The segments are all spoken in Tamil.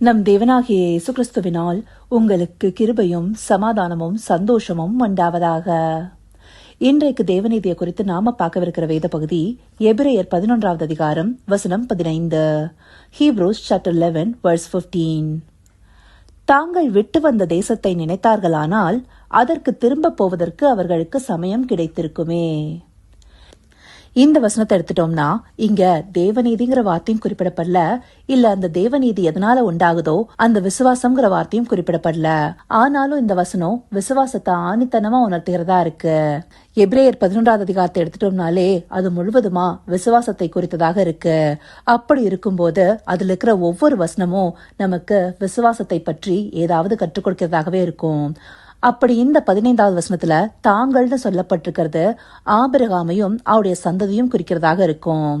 நம் தேவனாகிய இயேசு கிறிஸ்துவினால் உங்களுக்கு கிருபையும் சமாதானமும் சந்தோஷமும் உண்டாவதாக. இன்றைக்கு தேவநீதியை குறித்து நாம பார்க்கவிருக்கிற வேத பகுதி எபிரேயர் பதினொன்றாவது அதிகாரம் வசனம் பதினைந்து. ஹீப்ரூஸ் சாப்டர் லெவன் வர்ஸ் 15 தாங்கள் விட்டு வந்த தேசத்தை நினைத்தார்களானால் அதற்கு திரும்ப போவதற்கு அவர்களுக்கு சமயம் கிடைத்திருக்குமே. இந்த வசனத்தை எடுத்துட்டோம்னா இங்க தேவநீதிங்கிற வார்த்தையும் குறிப்பிடப்படல இல்ல அந்த தேவநீதி எதனால உண்டாகுதோ அந்த விசுவாசம்ங்கிற வார்த்தையும் குறிப்பிடப்படல. ஆனாலும் இந்த வசனம் விசுவாசத்தை ஆணித்தனமா உணர்த்துகிறதா இருக்கு. எப்ரேயர் பதினொன்றாவது அதிகாரத்தை எடுத்துட்டோம்னாலே அது முழுவதுமா விசுவாசத்தை குறித்ததாக இருக்கு. அப்படி இருக்கும்போது அதுல இருக்கிற ஒவ்வொரு வசனமும் நமக்கு விசுவாசத்தை பற்றி ஏதாவது கற்றுக் கொடுக்கிறதாகவே இருக்கும். அப்படி இந்த பதினைந்தாவது வசனத்துல தாங்கள்னு சொல்லப்பட்டிருக்கிறது ஆபிரகாமையும் அவருடைய சந்ததியும் குறிக்கிறதாக இருக்கும்.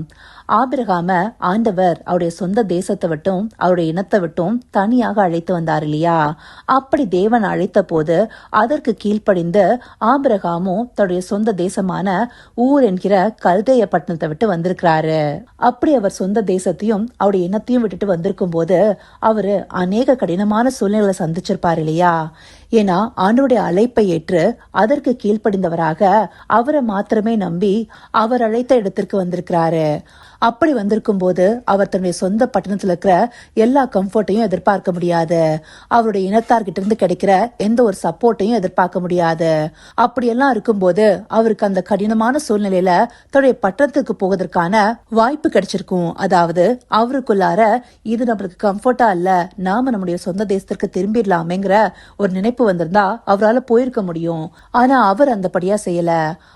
ஆபிரகாம ஆண்டவர் அவருடைய சொந்த தேசத்தை விட்டும் அவருடைய இனத்தை விட்டும் தனியாக அழைத்து வந்தார் இல்லையா? அப்படி தேவன் அழைத்த போது அதற்கு கீழ்ப்படிந்து ஆபிரகாமும் தன்னுடைய சொந்த தேசமான ஊர் என்கிற கல்தேய பட்டணத்தை விட்டு வந்திருக்கிறாரு. அப்படி அவர் சொந்த தேசத்தையும் அவருடைய இனத்தையும் விட்டுட்டு வந்திருக்கும் போது அவரு அநேக கடினமான சூழ்நிலைகளை சந்திச்சிருப்பார் இல்லையா? ஏன்னா ஆண்டவருடைய அழைப்பை ஏற்று அதற்கு கீழ்ப்படிந்தவராக அவரை மாத்திரமே நம்பி அவர் அழைத்த இடத்திற்கு வந்திருக்கிறாரு. அப்படி வந்திருக்கும் போது அவர் தன்னுடைய சொந்த பட்டணத்தில் இருக்கிற எல்லா கம்ஃபர்ட்டையும் எதிர்பார்க்க முடியாது. அவருடைய இனத்தார்கிட்ட இருந்து கிடைக்கிற எந்த ஒரு சப்போர்ட்டையும் எதிர்பார்க்க முடியாது. அப்படியெல்லாம் இருக்கும்போது அவருக்கு அந்த கடினமான சூழ்நிலையில தன்னுடைய பட்டணத்துக்கு போவதற்கான வாய்ப்பு கிடைச்சிருக்கும். அதாவது அவருக்குள்ளார இது நம்மளுக்கு கம்ஃபர்ட்டா இல்ல நாம நம்முடைய சொந்த தேசத்திற்கு திரும்பிடலாமேங்கிற ஒரு நினைப்பு வந்திருந்தா அவரால் போயிருக்க முடியும். ஆனா அவர் அந்தபடியா செய்யல.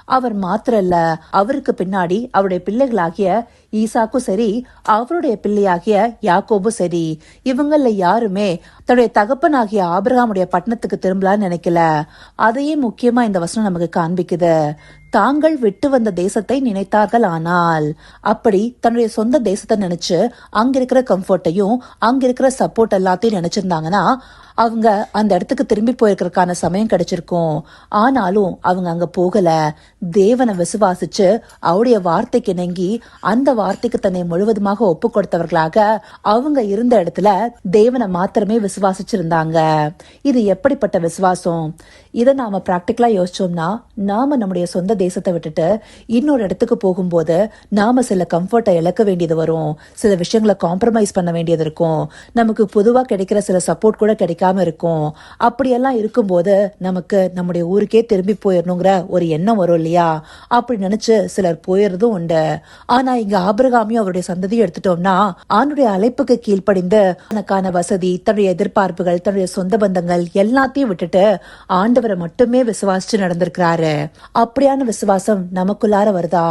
அவர் மாத்திர இல்ல. அவருக்கு பின்னாடி அவருடைய பிள்ளைகளாகிய ஈசாக்கும் சரி அவருடைய பிள்ளையாகிய யாக்கோபும் சரி. இவங்கள யாருமே தன்னுடைய தகப்பனாகிய ஆபிரகாமுடைய பட்டணத்துக்கு திரும்பலான்னு நினைக்கல. அதையே முக்கியமா இந்த வசனம் நமக்கு காண்பிக்குது. தாங்கள் விட்டு வந்த தேசத்தை நினைத்தார்கள் ஆனால் அப்படி தன்னுடைய சொந்த தேசத்தை நினைச்சு அங்க இருக்கிற கம்ஃபர்ட்டையும் அங்க இருக்கிற சப்போர்ட் எல்லாத்தையும் நினைச்சிருந்தாங்கன்னா அவங்க அந்த இடத்துக்கு திரும்பி போயிருக்கிறதுக்கான சமயம் கிடைச்சிருக்கும். ஆனாலும் அவங்க அங்க போகல. தேவனை விசுவாசிச்சு அவருடைய வார்த்தைக்கு இணங்கி அந்த வார்த்தைக்கு தன்னை முழுவதுமாக ஒப்பு கொடுத்தவர்களாக அவங்க இருந்த இடத்துல தேவனை மாத்திரமே விசுவாசிச்சிருந்தாங்க. இது எப்படிப்பட்ட விசுவாசம்? இதை நாம பிராக்டிக்கலா யோசிச்சோம்னா நாம நம்முடைய சொந்த தேசத்தை விட்டுட்டு இன்னொரு இடத்துக்கு போகும்போது நாம சில கம்ஃபர்ட்டை இழக்க வேண்டியது வரும். சில விஷயங்களை காம்ப்ரமைஸ் பண்ண வேண்டியது இருக்கும். நமக்கு பொதுவா கிடைக்கிற சில சப்போர்ட் கூட கிடைக்காது கிடைக்காம இருக்கும். அப்படியெல்லாம் இருக்கும்போது நமக்கு நம்முடைய ஊருக்கே திரும்பி போயிடணுங்கிற ஒரு எண்ணம் வரும் இல்லையா? அப்படி நினைச்சு சிலர் போயிடுறதும் உண்டு. ஆனா இங்க ஆபிரகாமியும் அவருடைய சந்ததியும் எடுத்துட்டோம்னா ஆணுடைய அழைப்புக்கு கீழ்ப்படிந்து தனக்கான வசதி தன்னுடைய எதிர்பார்ப்புகள் தன்னுடைய சொந்த பந்தங்கள் எல்லாத்தையும் விட்டுட்டு ஆண்டவரை மட்டுமே விசுவாசிச்சு நடந்திருக்கிறாரு. அப்படியான விசுவாசம் நமக்குள்ளார வருதா?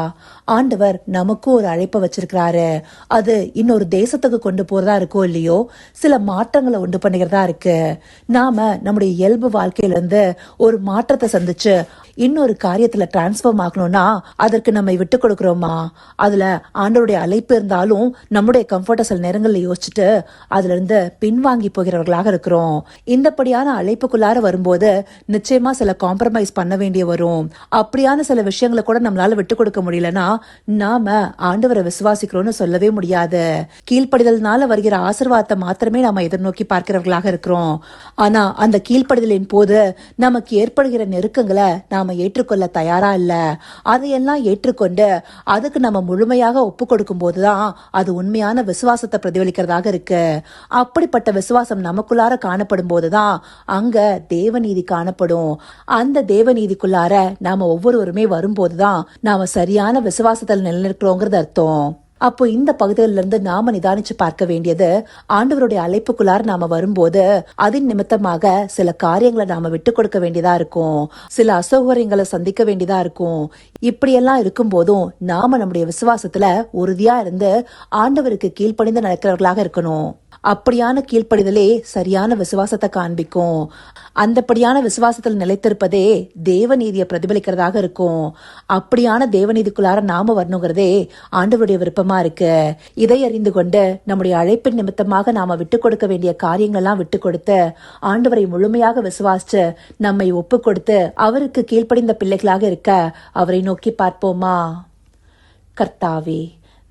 ஆண்டவர் நமக்கும் ஒரு அழைப்பை வச்சிருக்கிறாரு. அது இன்னொரு தேசத்துக்கு கொண்டு போறதா இருக்கோ இல்லையோ சில மாற்றங்களை உண்டு பண்ணுகிறதா இருக்கு. நாம நம்முடைய இயல்பு வாழ்க்கையில இருந்து ஒரு மாற்றத்தை சந்திச்சு இன்னொரு காரியத்துல டிரான்ஸ்ஃபார்ம் ஆகணும்னா அதற்கு நம்ம விட்டு கொடுக்கிறோமா? அதுல ஆண்டவருடைய அழைப்பு இருந்தாலும் நம்முடைய கம்ஃபர்ட்டை சில நேரங்களில் யோசிச்சுட்டு அதுல இருந்து பின்வாங்கி போகிறவர்களாக இருக்கிறோம். இந்தப்படியான அழைப்புக்குள்ளார வரும்போது நிச்சயமா சில காம்ப்ரமைஸ் பண்ண வேண்டிய வரும். அப்படியான சில விஷயங்களை கூட நம்மளால விட்டு கொடுக்க முடியலன்னா நாம ஆண்டவரை விசுவாசிக்கிறோம்னு சொல்லவே முடியாது. கீழ்ப்படிதல்னால வருகிற ஆசிர்வாதத்தை மாத்திரமே நாம எதிர்நோக்கி பார்க்கிறவர்களாக இருக்கிறோம். ஆனா அந்த கீழ்ப்படுதலின் போது நமக்கு ஏற்படுகிற நெருக்கங்களை நாம ஏற்றுக்கொள்ள தயாரா இல்ல. அதையெல்லாம் ஏற்றுக்கொண்டு அதுக்கு நம்ம முழுமையாக ஒப்பு கொடுக்கும் போதுதான் அது உண்மையான விசுவாசத்தை பிரதிபலிக்கிறதாக இருக்கு. அப்படிப்பட்ட விசுவாசம் நமக்குள்ளார காணப்படும் போதுதான் அங்க தேவநீதி காணப்படும். அந்த தேவநீதிக்குள்ளார நாம ஒவ்வொருவருமே வரும்போதுதான் நாம சரியான விசுவாசத்தில் நிலைநிற்கிறோங்கிறது அர்த்தம். அப்போ இந்த பகுதியிலிருந்து நாம நிதானிச்சு பார்க்க வேண்டியது ஆண்டவருடைய அழைப்புக்குள்ளார நாம வரும்போது அதன் நிமித்தமாக சில காரியங்களை நாம விட்டு கொடுக்க வேண்டியதா இருக்கும். சில அசௌகரியங்களை சந்திக்க வேண்டியதா இருக்கும். இப்படியெல்லாம் இருக்கும் போதும் நாம நம்முடைய விசுவாசத்துல உறுதியா இருந்து ஆண்டவருக்கு கீழ்ப்படிந்து நடக்கிறவர்களாக இருக்கணும். அப்படியான கீழ்ப்படிதலே சரியான விசுவாசத்தை காண்பிக்கும். அந்தப்படியான விசுவாசத்தில் நிலைத்திருப்பதே தேவநீதியை பிரதிபலிக்கிறதாக இருக்கும். அப்படியான தேவநீதிக்குள்ளார நாம வரணுங்கிறதே ஆண்டவருடைய விருப்பமா இருக்கு. இதை அறிந்து கொண்டு நம்முடைய அழைப்பின் நிமித்தமாக நாம விட்டு கொடுக்க வேண்டிய காரியங்கள்லாம் விட்டு கொடுத்து ஆண்டவரை முழுமையாக விசுவாசிச்சு நம்மை ஒப்பு கொடுத்து அவருக்கு கீழ்ப்படிந்த பிள்ளைகளாக இருக்க அவரை நோக்கி பார்ப்போமா? கர்த்தாவே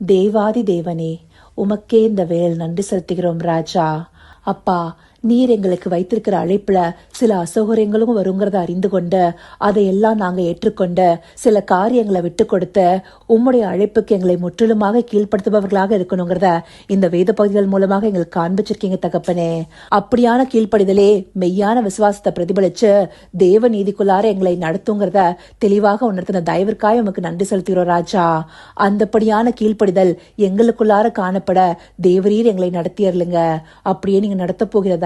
தேவாதி தேவனே உமக்கே இந்த வேல் நன்றி செலுத்துகிறோம் ராஜா. அப்பா நீர் எங்களுக்கு வைத்திருக்கிற அழைப்புல சில அசௌகரியங்களும் வருங்கிறத அறிந்து கொண்டு அதையெல்லாம் நாங்க ஏற்றுக்கொண்டு சில காரியங்களை விட்டு கொடுத்து உம்முடைய அழைப்புக்கு எங்களை முற்றிலுமாக கீழ்ப்படுத்துபவர்களாக இருக்கணுங்கிறத இந்த வேத பகுதிகள் மூலமாக எங்களுக்கு காண்பிச்சிருக்கீங்க தகப்பனே. அப்படியான கீழ்ப்படிதலே மெய்யான விசுவாசத்தை பிரதிபலிச்சு தேவ நீதிக்குள்ளார எங்களை நடத்துங்கிறத தெளிவாக உணர்த்தின தயவிற்காக உமக்கு நன்றி செலுத்துகிறோம் ராஜா. அந்தப்படியான கீழ்ப்படிதல் எங்களுக்குள்ளார காணப்பட தேவரீர் எங்களை நடத்தியர்லுங்க அப்படியே நீங்க நடத்த போகிறத